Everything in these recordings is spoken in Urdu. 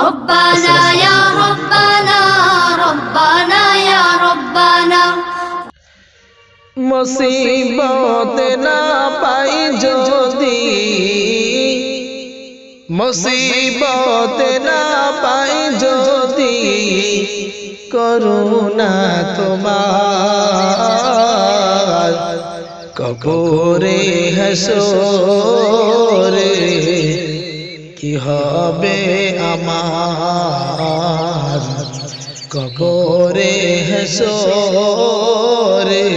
রব্বানা ইয়া রব্বানা রব্বানা ইয়া রব্বানা মুসিবত না পাই যদি মুসিবত না পাই যদি করুণা তোমার কবরে হাসরে কি হবে আমার কবরে হসরে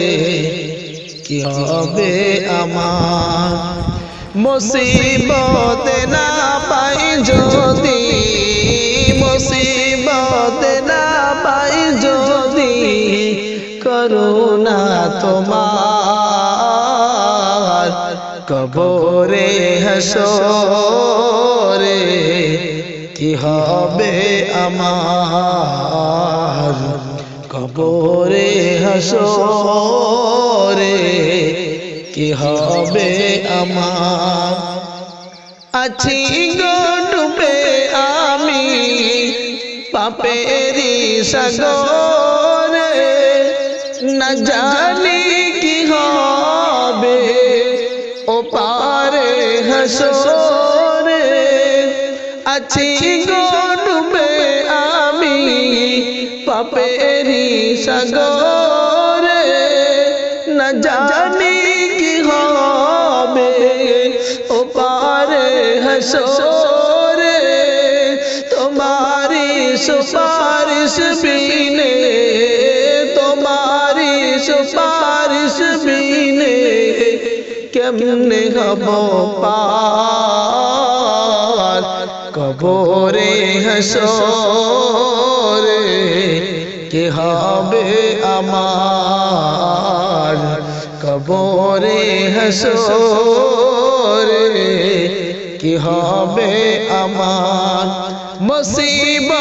কি হবে আমার মুসিবত না পাই যদি মুসিবত না পাই যদি করুণা তোমার কবরে হসরে হবে আমার কবরে হাসরে কি হবে আমার আছি গো ডুবে আমি পাপেরি সাগরে না জানি কি হবে ও পারে হাসরে آمی پپی سگ رے ن جنی اوپ سورے تماری سسارس پینے تماری سسارس پین کیم نا بوا حسور کہ میں امار کبورے حس رے کہ ہمیں امان موسیب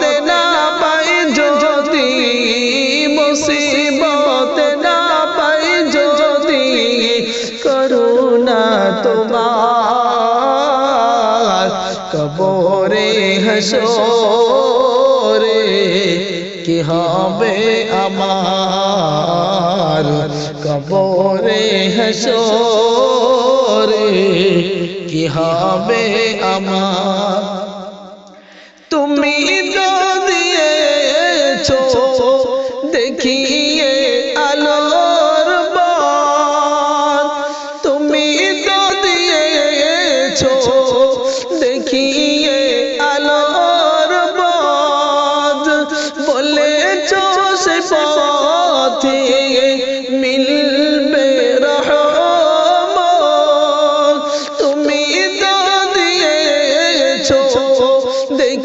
تین پائنج جوتی موسیب تین پائنج جوتی جو دی کرونا تمہار قبور حشور کہ ہاں بے امار قبور حشور کہ ہاں بے امار تمہیں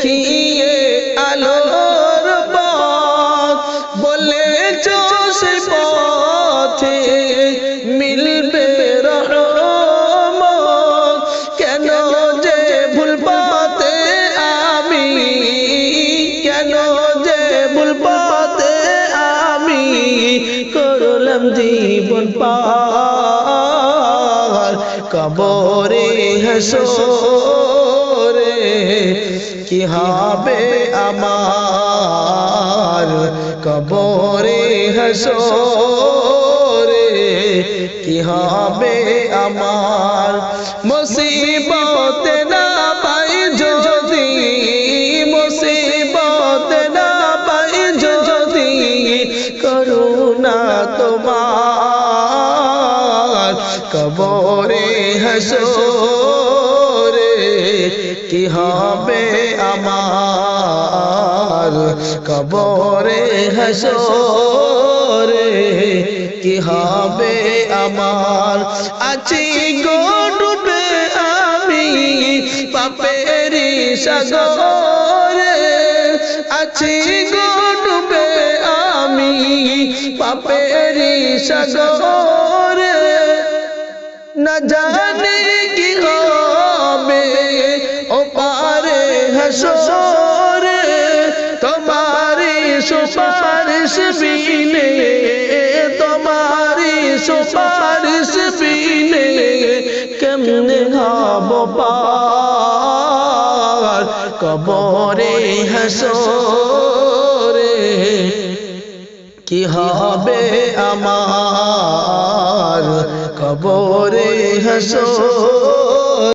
দেখিয়ে আলোর পথ বলে চোষে পথে মিলবে রহমত কেন যে ভুল পথে আমি কেন যে ভুল পথে আমি করলাম জীবন পার কবরে হাসো রে میں امار کبور حس رے امار مصیبت نہ پائی جدی موسی بوت ن پائنج جودی کرو نا تمار کبور ہسو کہ ہاں بے امار کبور حشور کہ ہاں بے امار اچھی گوڑ پہ آمی پاپیری شگور اچھی گوڑ پہ آمی پاپیری شگور نہ جانے پے حسور تمہاری سسر سے پیلے تمہاری سسر سے کم نا بے حس رے کہاں بیمار کبور ہے سو